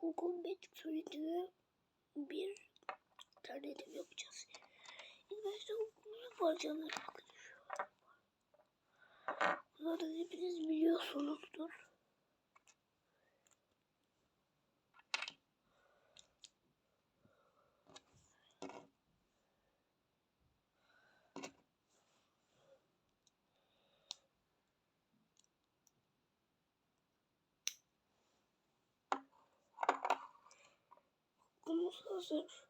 Google Magic Suite'de bir alternatif yapacağız. İlk başta Google parçaları arkadaşlar. Hepiniz biliyorsunuzdur. Hazır.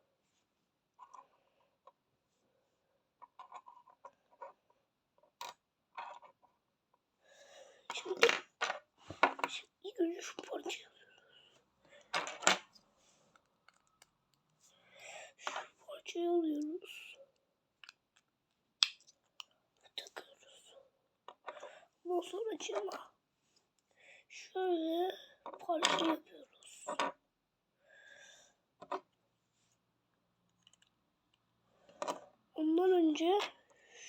Şimdi, şimdi önce şu parçayı. Şu parçayı alıyoruz. Takıyoruz. Ondan sonra cama şöyle parça yapıyoruz. Ondan önce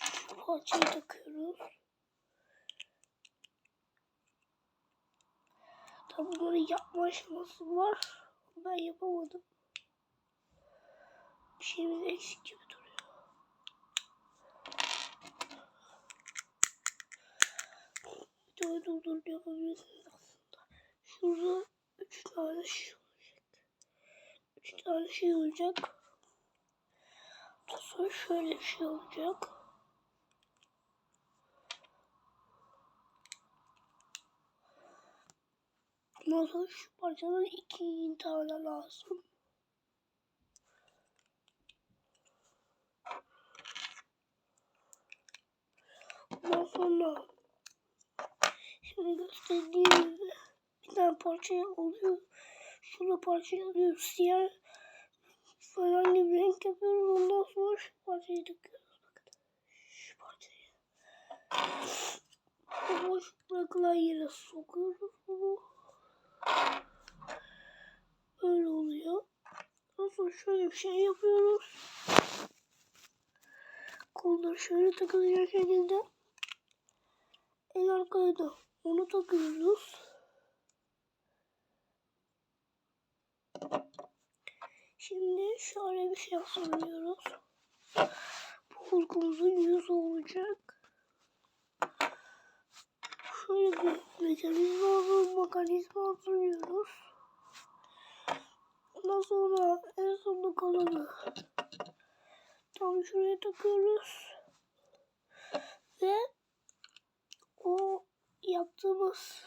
şu parçayı takıyoruz. Tabi bunları yapma aşaması var. Ben yapamadım. Bir şeyimiz eksik gibi duruyor. Videoyu durdurup yapabilirsiniz aslında. Şurada üç tane şey olacak. Üç tane şey olacak. Sonra şöyle bir şey olacak. Sonra şu parçadan iki tane lazım. Ondan sonra şimdi gösterdiğim gibi bir tane parçayı alıyor. Şurada parçayı alıyoruz. Siyah herhangi bir renk yapıyoruz. Ondan sonra şu parçayı takıyoruz. Bakın. Şu parçayı. Boş bırakılan yere sokuyoruz bunu. Böyle oluyor. Sonra şöyle bir şey yapıyoruz. Kolları şöyle takılacak şekilde. En arkaya da onu takıyoruz. Şimdi şöyle bir şey hazırlıyoruz. Bu hulkumuzun yüzü olacak. Şöyle bir mekanizma hazır, mekanizma hazırlıyoruz. Ondan sonra en sonunda kalanı tam şuraya takıyoruz. Ve o yaptığımız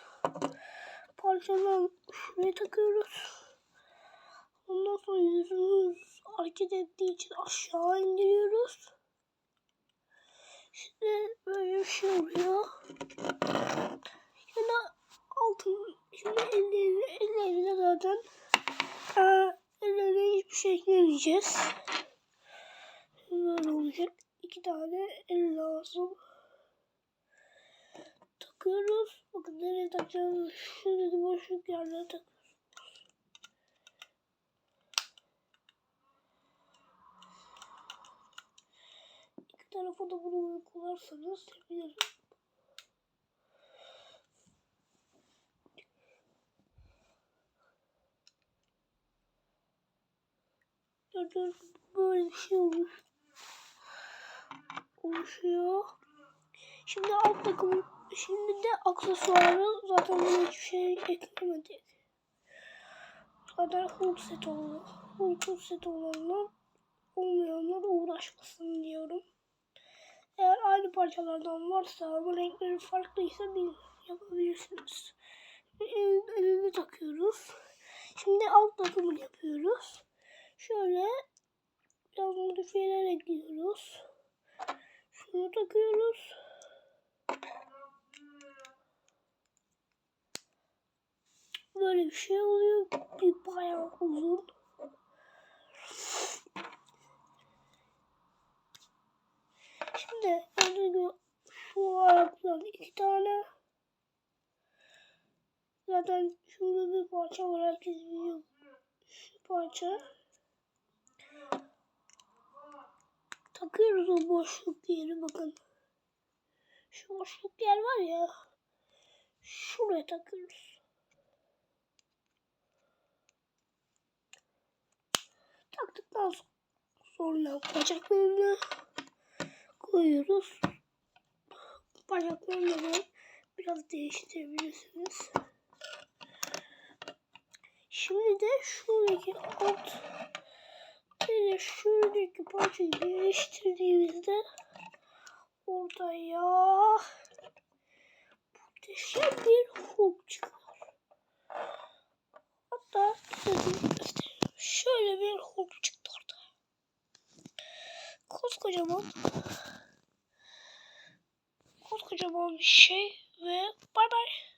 parçadan şuraya takıyoruz. Ondan sonra yüzümüz hareket ettiği için aşağı indiriyoruz. Şimdi böyle bir şey oluyor. Şimdi altın, şimdi ellerine, ellerine zaten e, ellerine hiçbir eklemeyeceğiz. Böyle olacak. İki tane el lazım. Takıyoruz. Bakın nereye takacağız? Şuradaki boşluk yerlere takıyoruz. İki tarafa da bunu uygularsanız sevinirim. Gibi böyle bir şey olmuş. Oluşuyor. Şimdi alt takım, şimdi de aksesuarı zaten buna hiçbir şey eklemedik. Zaten Hulk set oldu. Hulk set olanlar olmayanlar uğraşmasın diyorum. Eğer aynı parçalardan varsa ama renkleri farklıysa bir yapabilirsiniz. El, elini takıyoruz. Şimdi alt takımını yapıyoruz. Şöyle biraz modifiyeler ekliyoruz. Şunu takıyoruz. Böyle bir şey oluyor. Bir bayağı uzun. Şimdi gibi şu ayaktan iki tane. Zaten şurada bir parça var. Herkes biliyor. Şu parça. bakıyoruz o boşluk yeri bakın. Şu boşluk yer var ya. Şuraya takıyoruz. Taktıktan sonra bacaklarını koyuyoruz. Bacaklarını biraz değiştirebilirsiniz. Şimdi de şuradaki alt de şuradaki parçayı birleştirdiğimizde ortaya muhteşem bir Hulk çıkıyor. Hatta. Şöyle bir Hulk çıktı ortaya. Koskocaman koskocaman bir şey ve bay bay.